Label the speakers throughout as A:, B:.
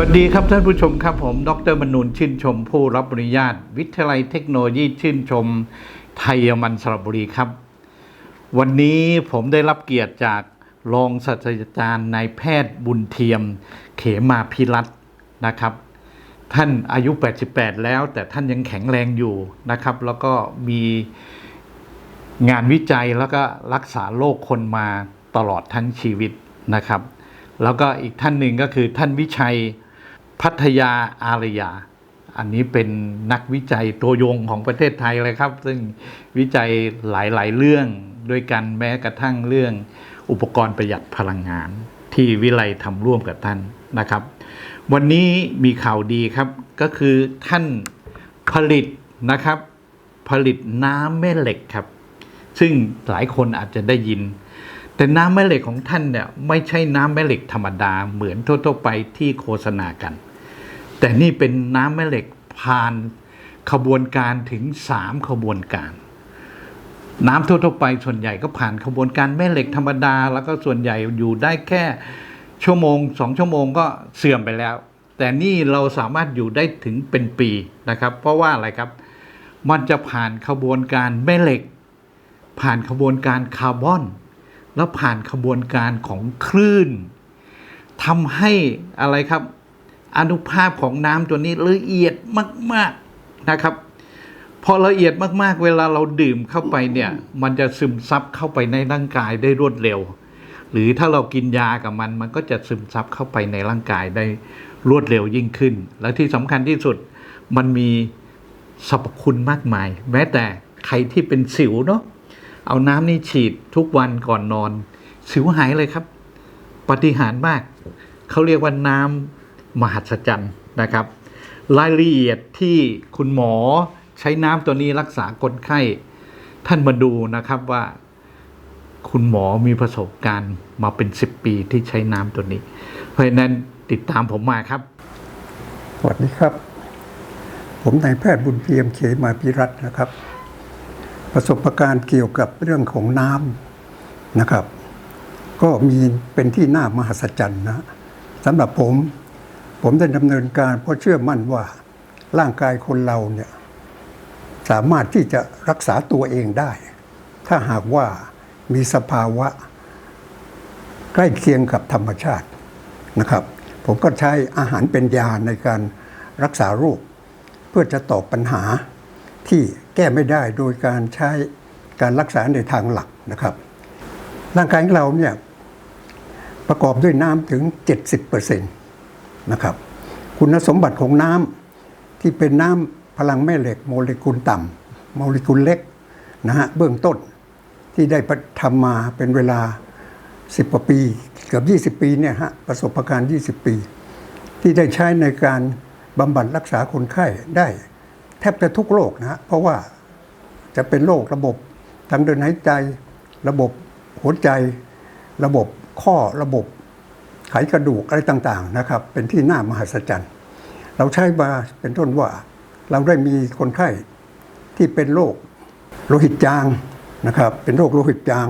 A: วัสดีครับท่านผู้ชมครับผม ดรมนูนชื่นชม ผู้รับอนุญาต วิทยาลัยเทคโนโลยีชื่นชม ไทยมันสระบุรีครับ วันนี้ผมได้รับเกียรติจากรองศาสตราจารย์นายแพทย์บุญเทียม เขมาพิรัตน์นะครับ ท่านอายุ 88 แล้ว แต่ท่านยังแข็งแรงอยู่นะครับ แล้วก็มีงานวิจัยแล้วก็รักษาโรคคนมาตลอดทั้งชีวิตนะครับแล้วก็อีกท่านหนึ่งก็คือท่านวิชัย พัทยาอารยา อันนี้เป็นนักวิจัยตัวยงของประเทศไทยเลยครับ ซึ่งวิจัยหลายๆเรื่องด้วยกันแม้กระทั่งเรื่องอุปกรณ์ประหยัดพลังงาน ที่วิไลทำร่วมกับท่านนะครับ วันนี้มีข่าวดีครับก็คือท่านผลิตนะครับ ผลิตน้ำแม่เหล็กครับ ซึ่งหลายคนอาจจะได้ยิน แต่น้ำแม่เหล็กของท่านเนี่ยไม่ใช่น้ำแม่เหล็กธรรมดาเหมือนทั่วๆไปที่โฆษณากัน แต่นี่เป็นน้ำแม่เหล็กผ่านขบวนการถึงสามขบวนการ น้ำทั่วๆไปส่วนใหญ่ก็ผ่านขบวนการแม่เหล็กธรรมดา แล้วก็ส่วนใหญ่อยู่ได้แค่ชั่วโมงสองชั่วโมงก็เสื่อมไปแล้ว แต่นี่เราสามารถอยู่ได้ถึงเป็นปีนะครับ เพราะว่าอะไรครับ มันจะผ่านขบวนการแม่เหล็ก ผ่านขบวนการคาร์บอน แล้วผ่านขบวนการของคลื่นทำให้อะไรครับ อนุภาพของน้ำตัวนี้ละเอียดมาก ๆนะครับ พอละเอียดมากๆ เวลาเราดื่มเข้าไปเนี่ย มันจะซึมซับเข้าไปในร่างกายได้รวดเร็ว หรือถ้าเรากินยากับมัน มันก็จะซึมซับเข้าไปในร่างกายได้รวดเร็วยิ่งขึ้น และที่สำคัญที่สุดมันมีสรรพคุณมากมาย แม้แต่ใครที่เป็นสิวเนาะเอาน้ำนี่ฉีดทุกวันก่อนนอน สิวหายเลยครับ ปฏิหารมาก เขาเรียกว่าน้ำ มหัศจรรย์นะครับ รายละเอียดที่คุณหมอใช้น้ำตัวนี้รักษาคนไข้ ท่านมาดูนะครับว่าคุณหมอมีประสบการณ์มาเป็นสิบปีที่ใช้น้ำตัวนี้ เพราะฉะนั้นติดตามผมมาครับ
B: สวัสดีครับ ผมนายแพทย์บุญเพียมเขมาพิรัตน์นะครับ ประสบการณ์เกี่ยวกับเรื่องของน้ำนะครับ ก็มีเป็นที่น่ามหัศจรรย์นะสำหรับผม ผมได้ดำเนินการเพราะเชื่อมั่นว่าร่างกายคนเราเนี่ยสามารถที่จะรักษาตัวเองได้ ถ้าหากว่ามีสภาวะ ใกล้เคียงกับธรรมชาตินะครับ ผมก็ใช้อาหารเป็นยาในการรักษาโรคเพื่อจะตอบปัญหาที่แก้ไม่ได้โดยการใช้การรักษาในทางหลักนะครับ ร่างกายของเราเนี่ยประกอบด้วยน้ำถึง 70% นะครับ คุณสมบัติของน้ำที่เป็นน้ำพลังแม่เหล็กโมเลกุลต่ำโมเลกุลเล็กนะฮะเบื้องต้นที่ได้ทำมาเป็นเวลา 10กว่าปีเกือบ20 ปีเนี่ยฮะประสบการณ์ 20 ปี ที่ได้ใช้ในการบำบัดรักษาคนไข้ได้แทบจะทุกโรคนะฮะเพราะว่าจะเป็นโรคระบบทางเดินหายใจ ระบบหัวใจ ระบบข้อระบบ ไขกระดูกอะไรต่างๆนะครับ เป็นที่น่ามหัศจรรย์ เราใช้มาเป็นต้นว่า เราได้มีคนไข้ที่เป็นโรคโลหิตจางนะครับ เป็นโรคโลหิตจาง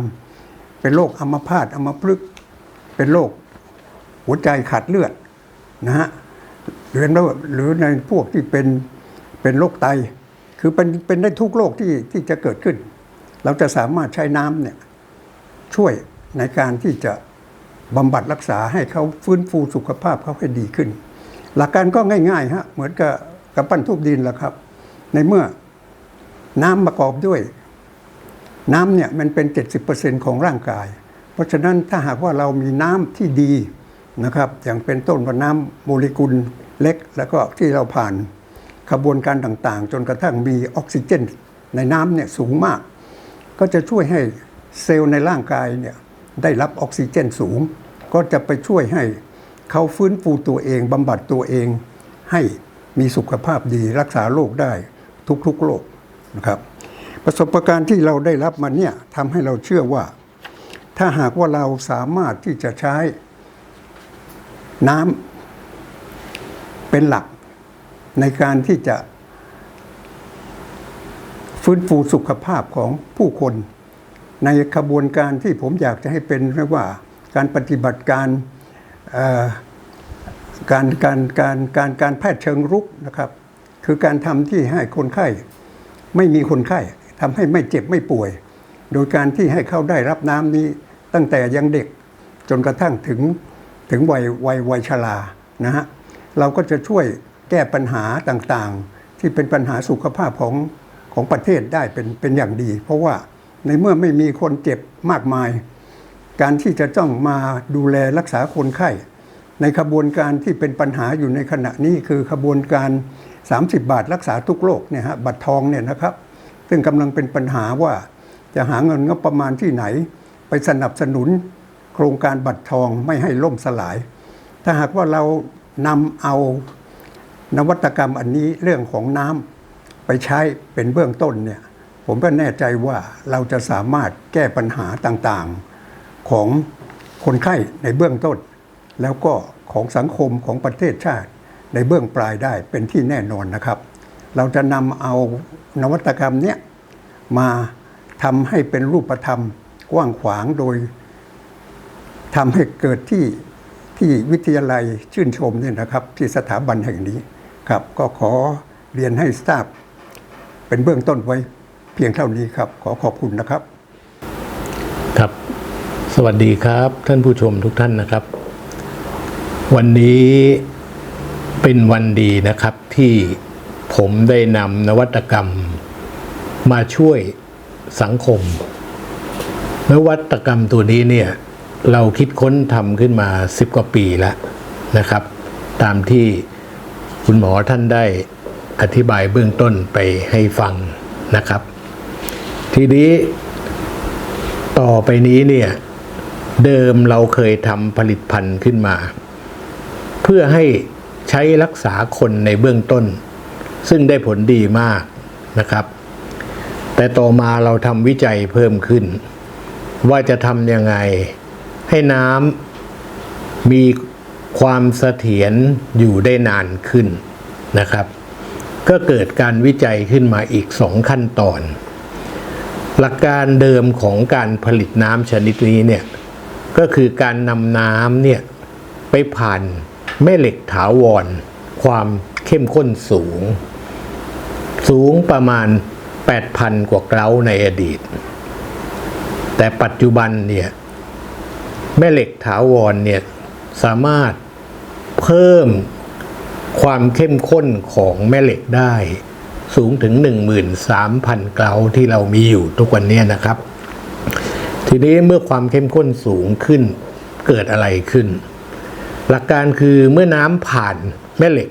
B: เป็นโรคอัมพาตอัมพฤกษ์เป็นโรคหัวใจขาดเลือดนะฮะหรือหรือในพวกที่เป็นเป็นโรคไต คือเป็นเป็นได้ทุกโรคที่ที่จะเกิดขึ้น เราจะสามารถใช้น้ำเนี่ยช่วยในการที่จะ บำบัดรักษาให้เขาฟื้นฟูสุขภาพเขาให้ดีขึ้น หลักการก็ง่ายๆฮะเหมือนกับกับปั้นทุบดินแหละครับ ในเมื่อน้ำประกอบด้วย น้ำเนี่ยมันเป็น 70%ของร่างกาย เพราะฉะนั้นถ้าหากว่าเรามีน้ำที่ดีนะครับอย่างเป็นต้นว่าน้ำโมเลกุลเล็ก แล้วก็ที่เราผ่านขบวนการต่างๆ จนกระทั่งมีออกซิเจน ในน้ำเนี่ยสูงมาก ก็จะช่วยให้เซลล์ในร่างกายเนี่ย ได้รับออกซิเจนสูง ก็จะไปช่วยให้เขาฟื้นฟูตัวเองบำบัดตัวเอง ให้มีสุขภาพดีรักษาโรคได้ทุกๆโรคนะครับ ประสบการณ์ที่เราได้รับมาเนี่ยทำให้เราเชื่อว่า ถ้าหากว่าเราสามารถที่จะใช้น้ำเป็นหลักในการที่จะฟื้นฟูสุขภาพของผู้คน ในขบวนการที่ผมอยากจะให้เป็นเรียกว่าการปฏิบัติการการการการการการแพทย์เชิงรุกนะครับ คือการทำที่ให้คนไข้ไม่มีคนไข้ทำให้ไม่เจ็บไม่ป่วย โดยการที่ให้เขาได้รับน้ำนี้ตั้งแต่ยังเด็กจนกระทั่งถึงถึงวัยวัยวัยชรานะฮะเราก็จะช่วยแก้ปัญหาต่างๆ ที่เป็นปัญหาสุขภาพของของประเทศได้เป็นเป็นอย่างดี เพราะว่า ในเมื่อไม่มีคนเจ็บมากมาย การที่จะต้องมาดูแลรักษาคนไข้ ในขบวนการที่เป็นปัญหาอยู่ในขณะนี้คือขบวนการ 30 บาทรักษาทุกโรคเนี่ยฮะบัตรทองเนี่ยนะครับ ซึ่งกำลังเป็นปัญหาว่าจะหาเงินงบประมาณที่ไหน ไปสนับสนุนโครงการบัตรทองไม่ให้ล่มสลาย ถ้าหากว่าเรานำเอานวัตกรรมอันนี้เรื่องของน้ำไปใช้เป็นเบื้องต้นเนี่ย ผมก็แน่ใจว่าเราจะสามารถแก้ปัญหาต่างๆของคนไข้ในเบื้องต้น แล้วก็ของสังคมของประเทศชาติในเบื้องปลายได้เป็นที่แน่นอนนะครับ เราจะนำเอานวัตกรรมเนี้ยมาทำให้เป็นรูปธรรมกว้างขวางโดยทำให้เกิดที่ที่วิทยาลัยชื่นชมเนี่ยนะครับ ที่สถาบันแห่งนี้ครับ ก็ขอเรียนให้ทราบเป็นเบื้องต้นไว้ เพียงเท่านี้ครับ ขอขอบคุณนะครับ
C: ครับ สวัสดีครับท่านผู้ชมทุกท่านนะครับ วันนี้เป็นวันดีนะครับที่ผมได้นำนวัตกรรม มาช่วยสังคม นวัตกรรมตัวนี้เนี่ยเราคิดค้นทำขึ้นมาสิบกว่าปีแล้วนะครับ ตามที่คุณหมอท่านได้อธิบายเบื้องต้นไปให้ฟังนะครับ ทีนี้ต่อไปนี้เนี่ย เดิมเราเคยทำผลิตภัณฑ์ขึ้นมา เพื่อให้ใช้รักษาคนในเบื้องต้น ซึ่งได้ผลดีมากนะครับ แต่ต่อมาเราทำวิจัยเพิ่มขึ้น ว่าจะทำยังไง ให้น้ำมีความเสถียรอยู่ได้นานขึ้นนะครับ ก็เกิดการวิจัยขึ้นมาอีกสองขั้นตอน หลักการเดิมของการผลิตน้ำชนิดนี้เนี่ยก็คือการนำน้ำเนี่ยไปผ่านแม่เหล็กถาวร ความเข้มข้นสูง สูงประมาณ 8,000 กว่าเกลาในอดีต แต่ปัจจุบันเนี่ยแม่เหล็กถาวรเนี่ยสามารถเพิ่มความเข้มข้นของแม่เหล็กได้ สูงถึง 13,000 เกลาที่เรามีอยู่ทุกวันนี้นะครับ ทีนี้เมื่อความเข้มข้นสูงขึ้นเกิดอะไรขึ้น หลักการคือเมื่อน้ำผ่านแม่เหล็ก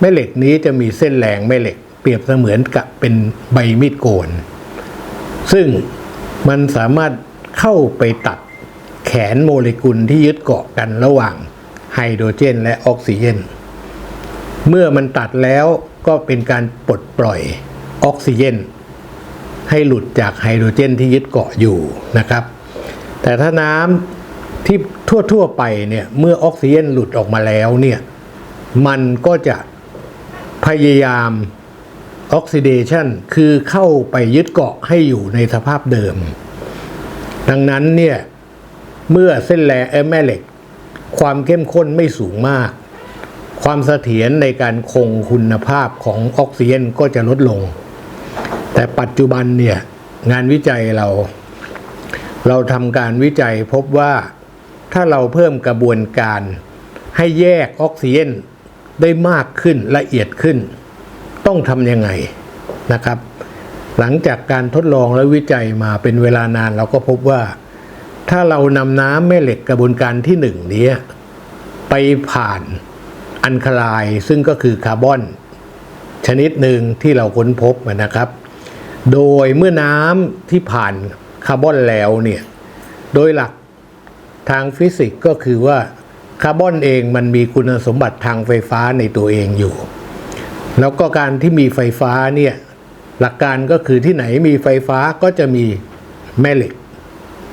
C: แม่เหล็กนี้จะมีเส้นแรงแม่เหล็ก เปรียบเสมือนกับเป็นใบมีดโกน ซึ่งมันสามารถเข้าไปตัดแขนโมเลกุลที่ยึดเกาะกันระหว่างไฮโดรเจนและออกซิเจน เมื่อมันตัดแล้ว ก็เป็นการปลดปล่อยออกซิเจน ให้หลุดจากไฮโดรเจนที่ยึดเกาะอยู่นะครับ แต่ถ้าน้ำที่ทั่วๆไปเนี่ยเมื่อออกซิเจนหลุดออกมาแล้วเนี่ยมันก็จะพยายามออกซิเดชันคือเข้าไปยึดเกาะให้อยู่ในสภาพเดิม ดังนั้นเนี่ยเมื่อเส้นแร่เอ่อแม่เหล็ก ความเข้มข้นไม่สูงมาก ความเสถียรในการคงคุณภาพของออกซิเจนก็จะลดลง แต่ปัจจุบันเนี่ยงานวิจัยเรา เราทำการวิจัยพบว่าถ้าเราเพิ่มกระบวนการให้แยกออกซิเจนได้มากขึ้นละเอียดขึ้น ต้องทำยังไงนะครับ หลังจากการทดลองและวิจัยมาเป็นเวลานานเราก็พบว่า ถ้าเรานำน้ำแม่เหล็กกระบวนการที่หนึ่งนี้ไปผ่าน อันคลายซึ่งก็คือคาร์บอน ชนิดหนึ่งที่เราค้นพบนะครับ โดยเมื่อน้ำที่ผ่านคาร์บอนแล้วเนี่ย โดยหลักทางฟิสิกส์ก็คือว่าคาร์บอนเองมันมีคุณสมบัติทางไฟฟ้าในตัวเองอยู่ แล้วก็การที่มีไฟฟ้าเนี่ยหลักการก็คือที่ไหนมีไฟฟ้าก็จะมีแม่เหล็ก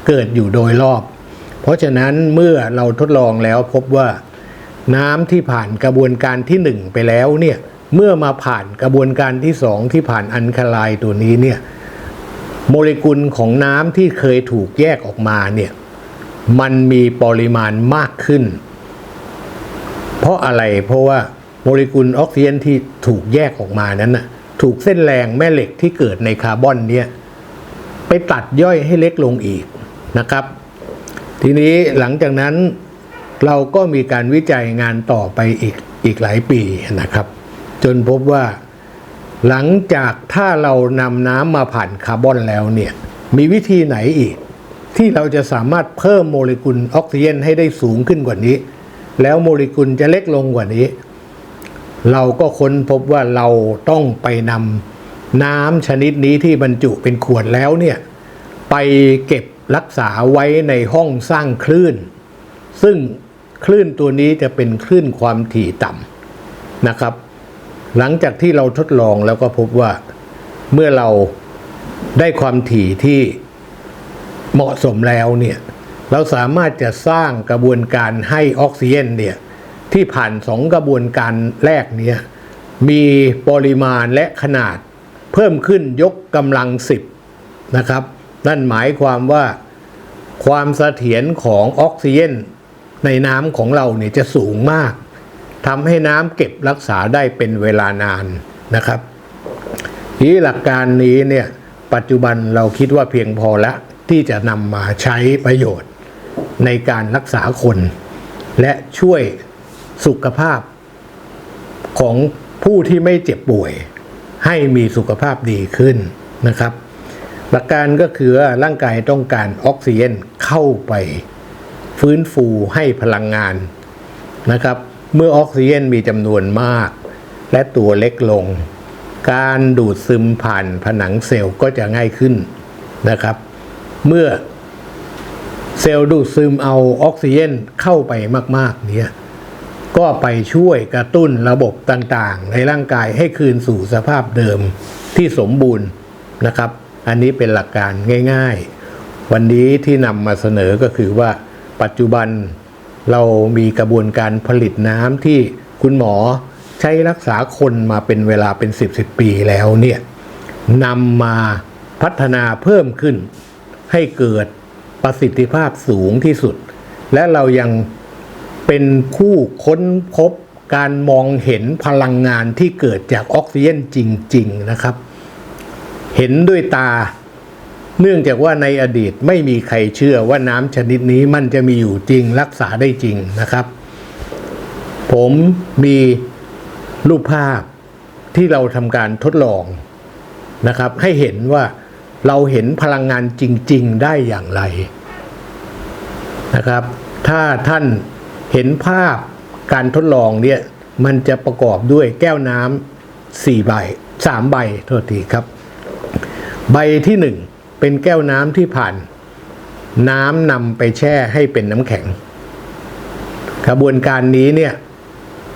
C: เกิดอยู่โดยรอบ เพราะฉะนั้นเมื่อเราทดลองแล้วพบว่า น้ำที่ผ่านกระบวนการที่หนึ่งไปแล้วเนี่ยเมื่อมาผ่านกระบวนการที่สองที่ผ่านอันคาไลน์ตัวนี้เนี่ยโมเลกุลของน้ำที่เคยถูกแยกออกมาเนี่ยมันมีปริมาณมากขึ้น เพราะอะไรเพราะว่าโมเลกุลออกซิเจนที่ถูกแยกออกมานั้นน่ะถูกเส้นแรงแม่เหล็กที่เกิดในคาร์บอนเนี่ยไปตัดย่อยให้เล็กลงอีกนะครับ ทีนี้หลังจากนั้น เราก็มีการวิจัยงานต่อไปอีกอีกหลายปีนะครับ จนพบว่าหลังจากถ้าเรานำน้ำมาผ่านคาร์บอนแล้วเนี่ยมีวิธีไหนอีก ที่เราจะสามารถเพิ่มโมเลกุลออกซิเจนให้ได้สูงขึ้นกว่านี้ แล้วโมเลกุลจะเล็กลงกว่านี้ เราก็ค้นพบว่าเราต้องไปนำน้ำชนิดนี้ที่บรรจุเป็นขวดแล้วเนี่ยไปเก็บรักษาไว้ในห้องสร้างคลื่น ซึ่ง คลื่นตัวนี้จะเป็นคลื่นความถี่ต่ำนะครับ หลังจากที่เราทดลองแล้วก็พบว่าเมื่อเราได้ความถี่ที่เหมาะสมแล้วเนี่ยเราสามารถจะสร้างกระบวนการให้ออกซิเจนเนี่ยที่ผ่านสองกระบวนการแรกเนี่ยมีปริมาณและขนาดเพิ่มขึ้นยกกำลังสิบนะครับ นั่นหมายความว่าความเสถียรของออกซิเจน ในน้ำของเราเนี่ยจะสูงมากทำให้น้ำเก็บรักษาได้เป็นเวลานานนะครับทีนี้หลักการนี้เนี่ยปัจจุบันเราคิดว่าเพียงพอแล้วที่จะนำมาใช้ประโยชน์ในการรักษาคน และช่วยสุขภาพของผู้ที่ไม่เจ็บป่วย ให้มีสุขภาพดีขึ้นนะครับ หลักการก็คือร่างกายต้องการออกซิเจนเข้าไป ฟื้นฟูให้พลังงานนะครับ เมื่อออกซิเจนมีจำนวนมาก และตัวเล็กลง การดูดซึมผ่านผนังเซลล์ก็จะง่ายขึ้นนะครับ เมื่อเซลล์ดูดซึมเอาออกซิเจนเข้าไปมาก ๆ เนี่ยก็ไปช่วยกระตุ้นระบบต่างๆ ในร่างกายให้คืนสู่สภาพเดิมที่สมบูรณ์นะครับ อันนี้เป็นหลักการง่าย ๆ วันนี้ที่นำมาเสนอก็คือว่า ปัจจุบันเรามีกระบวนการผลิตน้ำที่คุณหมอใช้รักษาคนมาเป็นเวลาเป็น 10บสปีแล้วเนี่ยนำมาพัฒนาเพิ่มขึ้น ให้เกิดประสิทธิภาพสูงที่สุด และเรายังเป็นผู้ค้นพบการมองเห็นพลังงานที่เกิดจากออกซิเจนจริง ๆ นะครับ เห็นด้วยตา เนื่องจากว่าในอดีตไม่มีใครเชื่อว่าน้ำชนิดนี้มันจะมีอยู่จริงรักษาได้จริงนะครับ ผมมีรูปภาพที่เราทำการทดลองนะครับ ให้เห็นว่าเราเห็นพลังงานจริง ๆ ได้อย่างไรนะครับ ถ้าท่านเห็นภาพการทดลองเนี่ยมันจะประกอบด้วยแก้วน้ำสี่ใบสามใบโทษทีครับ ใบที่หนึ่ง เป็นแก้วน้ำที่ผ่าน น้ำนำไปแช่ให้เป็นน้ำแข็ง กระบวนการนี้เนี่ย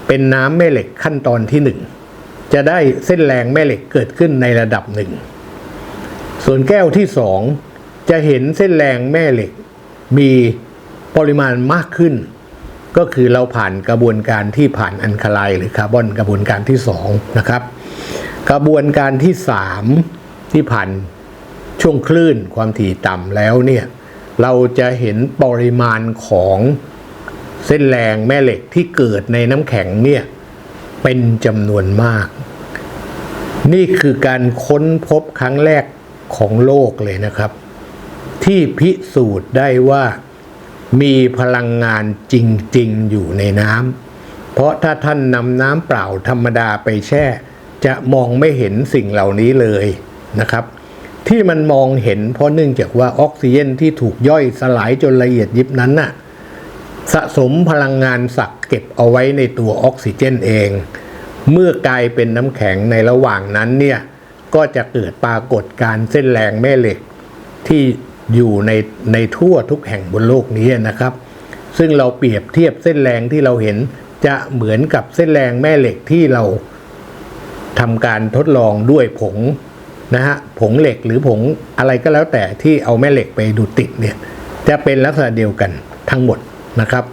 C: เป็นน้ำแม่เหล็กขั้นตอนที่หนึ่งจะได้เส้นแรงแม่เหล็กเกิดขึ้นในระดับหนึ่ง ส่วนแก้วที่สองจะเห็นเส้นแรงแม่เหล็ก มีปริมาณมากขึ้น ก็คือเราผ่านกระบวนการที่ผ่านอันคาไลน์หรือคาร์บอนกระบวนการที่สองนะครับ กระบวนการที่สามที่ผ่าน ช่วงคลื่นความถี่ต่ำแล้วเนี่ยเราจะเห็นปริมาณของเส้นแรงแม่เหล็กที่เกิดในน้ำแข็งเนี่ยเป็นจำนวนมาก นี่คือการค้นพบครั้งแรกของโลกเลยนะครับ ที่พิสูจน์ได้ว่ามีพลังงานจริง ๆ อยู่ในน้ำเพราะถ้าท่านนำน้ำเปล่าธรรมดาไปแช่ จะมองไม่เห็นสิ่งเหล่านี้เลยนะครับ ที่มันมองเห็นเพราะเนื่องจากว่าออกซิเจนที่ถูกย่อยสลายจนละเอียดยิบนั้นน่ะสะสมพลังงานสักเก็บเอาไว้ในตัวออกซิเจนเอง เมื่อกลายเป็นน้ำแข็งในระหว่างนั้นเนี่ยก็จะเกิดปรากฏการณ์เส้นแรงแม่เหล็กที่อยู่ในในทั่วทุกแห่งบนโลกนี้นะครับ ซึ่งเราเปรียบเทียบเส้นแรงที่เราเห็นจะเหมือนกับเส้นแรงแม่เหล็กที่เราทำการทดลองด้วยผง นะฮะผงเหล็กหรือผงอะไรก็แล้วแต่ที่เอาแม่เหล็กไปดูดติดเนี่ยจะเป็นลักษณะเดียวกันทั้งหมดนะครับ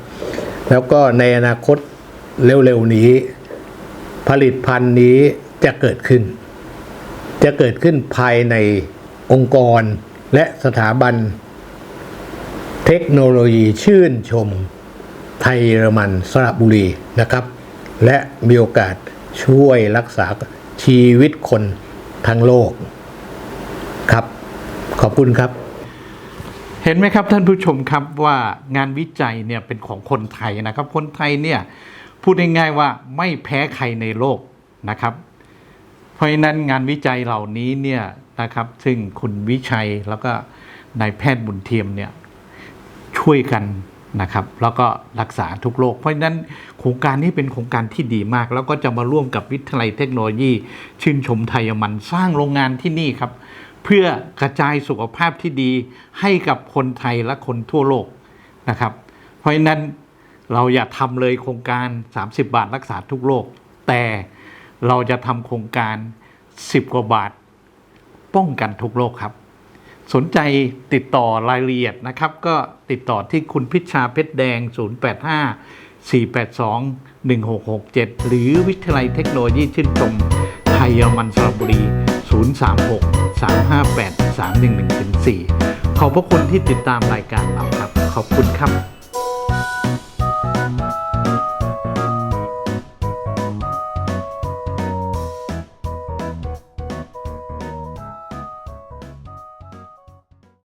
C: แล้วก็ในอนาคตเร็วๆนี้ ผลิตภัณฑ์นี้จะเกิดขึ้น จะเกิดขึ้นภายในองค์กรและสถาบัน เทคโนโลยีชื่นชม ไทยเยอรมันสระบุรีนะครับ และมีโอกาสช่วยรักษาชีวิตคน ทั้งโลกครับ ขอบคุณครับ
A: เห็นไหมครับท่านผู้ชมครับว่างานวิจัยเนี่ยเป็นของคนไทยนะครับ คนไทยเนี่ยพูดง่ายๆว่าไม่แพ้ใครในโลกนะครับ เพราะฉะนั้นงานวิจัยเหล่านี้เนี่ยนะครับซึ่งคุณวิชัยแล้วก็นายแพทย์บุญเทียมเนี่ยช่วยกัน นะครับแล้วก็รักษาทุกโรคเพราะฉะนั้นโครงการนี้เป็นโครงการที่ดีมาก แล้วก็จะมาร่วมกับวิทยาลัยเทคโนโลยี ชื่นชมไทยมันสร้างโรงงานที่นี่ครับ เพื่อกระจายสุขภาพที่ดีให้กับคนไทยและคนทั่วโลกนะครับ เพราะฉะนั้นเราอย่าทำเลยโครงการ 30 บาทรักษาทุกโรคแต่เราจะทำโครงการ 10 กว่าบาท ป้องกันทุกโรคครับ สนใจติดต่อรายละเอียดนะครับ ก็ติดต่อที่คุณพิชชาเพชรแดง 085 482 1667 หรือวิทยาลัยเทคโนโลยีชื่นชมไทยมันสระบุรี 036 358 311 4 ขอบพระคุณที่ติดตามรายการเราครับ ขอบคุณครับ